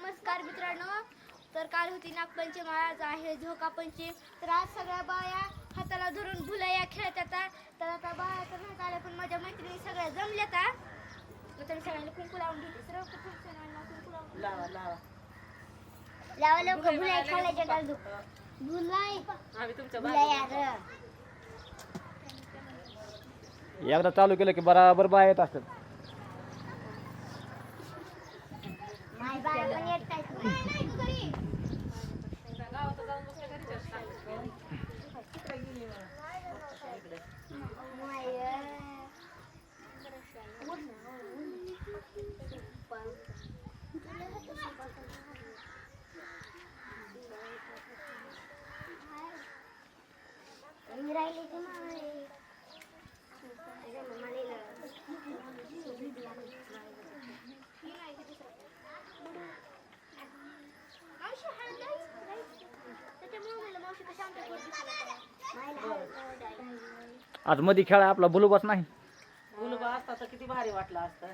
नमस्कार मित्रांनो. तर काल होती नागपंचमी आज आहे झोका पंचमी तर आज सगळ्या बाया हाताला धरून भुलया खेळत येतात. तर आता बाया तर नाही आल्या पण माझ्या मैत्रिणी सगळ्या जमल्या का तर त्यांनी सगळ्यांनी कुंकू लावून घेतली सर्व कुंकू सगळ्यांना कुंकू लावून लावा लावा. लावा लवकर भुलाय भुलाय भुलाया बाजूला र. एकदा चालू केलं की बराबर बाय येत असतात माय बाय पण येत काय गावात जाऊन बसल्या घरीच असतात. मी राहिली की आज मध्ये खेळा आपला बुलूबाच नाही. गुलबा असता तर किती भारी वाटलं असतं.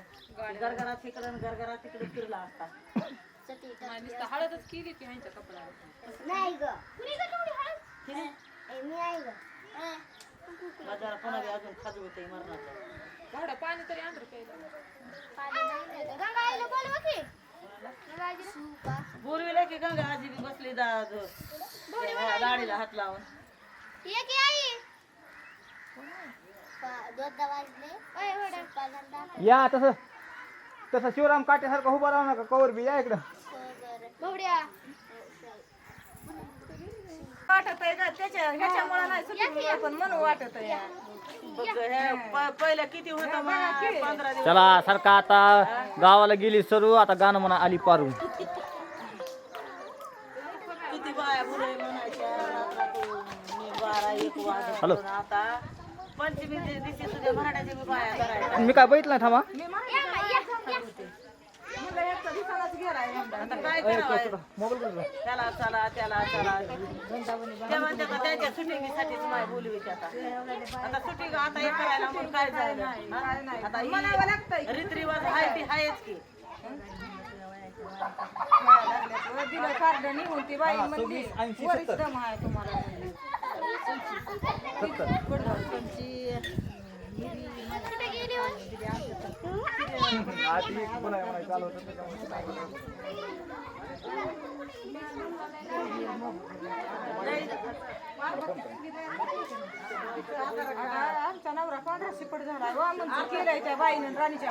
गरगरा तिकडं आणि गरगरा तिकडे फिरला असता. हळदच केली ती ह्यांच्या कपड्यावर. नाही ग. ए, मी नाही ग. बाजार पुन्हा बी अजून खाजू होते मरणाचं. पाणी की. गंगा आजी बी बसली दा दाढीला हात लावून. ये की आई. या तसं तसं शिवराम काट्यासारखं उभा राहू नका कवर बी या इकडं. भावड्या वाटत आहे ना त्याच्या ह्याच्यामुळे नाही सुट्टी पण म्हणून वाटत आहे. बघ, हे प- पहिलं किती होतं मग? पंधरा दिवस. चला सारखा आता गावाला गेली सरू आता गाणं म्हणा आली पारू किती बाया म्हणायच्या रात्रातून मी बारा एक हॅलो. वाजता आता पंचमी दिवशी बाया करायच्या मी काय बघितलं नाही थांबा. आता काय करावं? त्याला चला त्याला चला. त्यांच्या सुटिंगीसाठीच माय बोलवीत आता. आता सुटिंग आता हे करायला म्हणून काय झालं? आता ही रीतरिवाज आहे ती आहेच की. त्याच्यामुळे. आमचा नवरा पांढरा शिपट झाला वा म्हणजे केलाय त्या बाईनं राणीच्या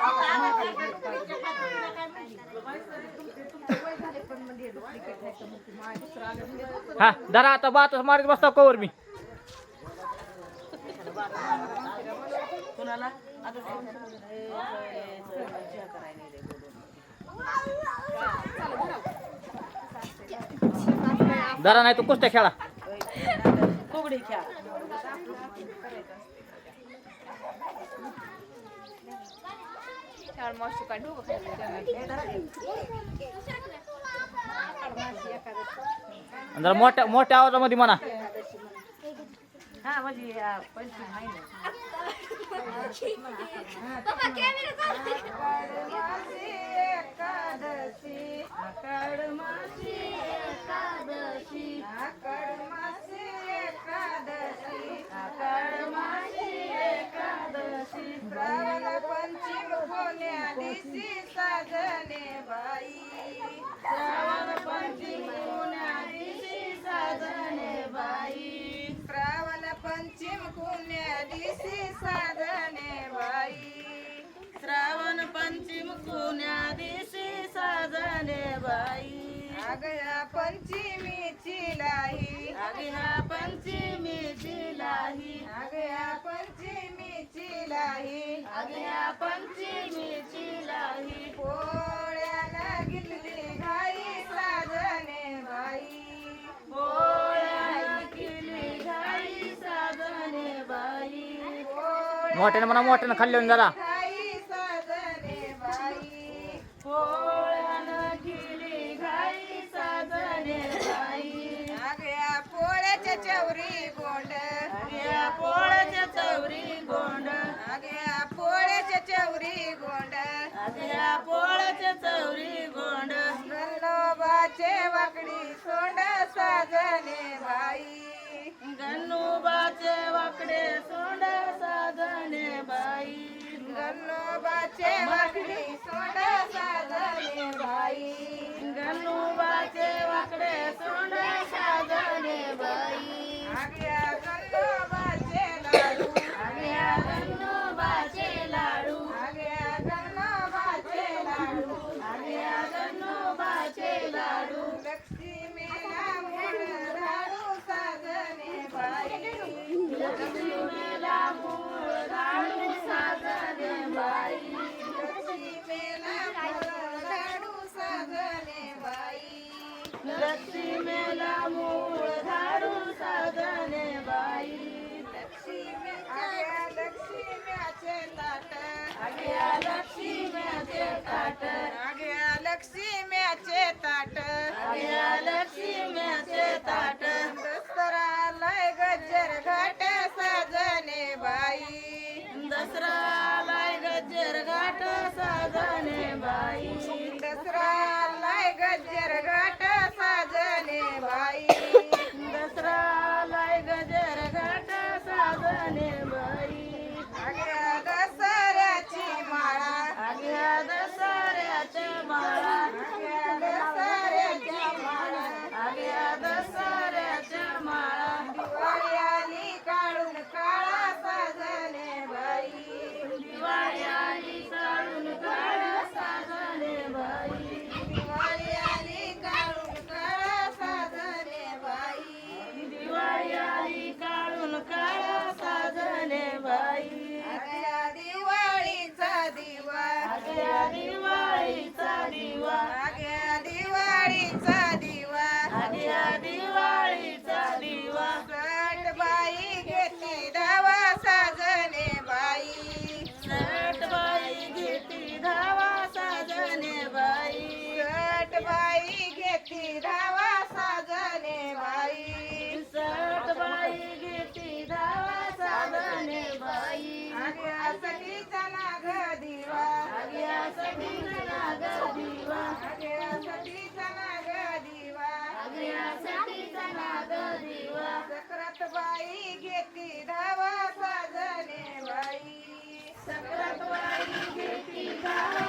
हा जरा आता बातच मारत बसता कवर मी. कुणाला? आता चहा करायला नाही तू कुस्त्या खेळा. फुगडी खेळा. जरा मोठ्या मोठ्या आवाजामध्ये म्हणा. हा म्हणजे या पंचवीस महिने पप्पा कॅमेरा चालू आहे. पंचम होण्या दिसी साजने बाई. श्रावण पंचम. श्रावण पंचम पुण्या दिसी साजने बाई. अगया पंचमीची लाही. अगया पंचमीची लाही. अगया पंचमीची लाही. अगया पंचमीची लाही. पोळ्याला गिरली घाई साजने बाई. पोळ्याला गिरली घाई साजने बाई. मोठ्यानं म्हणा मोठ्यानं खाल्ल्यावर जरा. पोळचे चौरी गोंड. गणोबाचे वाकडी सोंड साधने बाई. गणोबाचे वाकडे सोंड साधने बाई. गणोबाचे वाकडी सोंड साधने बाई. गणोबाचे वाकडे सोंड लक्ष्मीला मूळ धारून साधने बाई. लक्ष्मीच्या लक्ष्मीचे ताट. आग्या लक्ष्मीचे ताट. आग्या लक्ष्मीचे ताट. आग्या लक्ष्मीचे ताट. दसरा लय गजर घाट साधने बाई. दसरा लय गजर घाट साधने बाई. बाई घेती धावा साजने बाई. सकरत बाई घेती धावा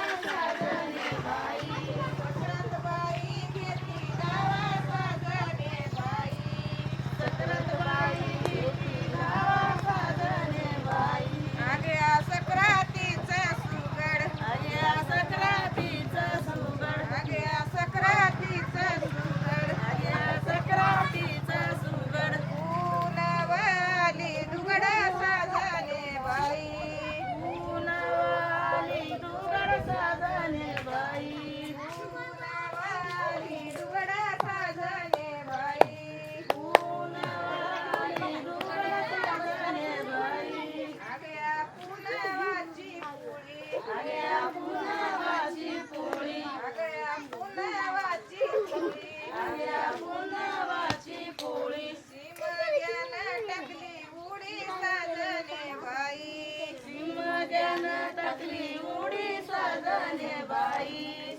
जन तकली उडी सजने बाई.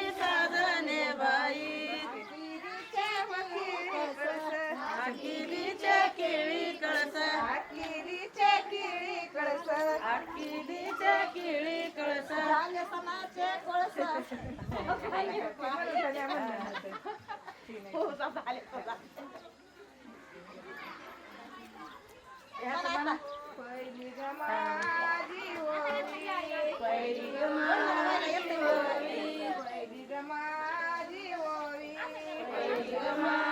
किळी कळस झाले सणाचे कळस पहिली गमाजी ओवी पहिली गमाजी ओवी पहिली गमाजी ओवी पहिली गमा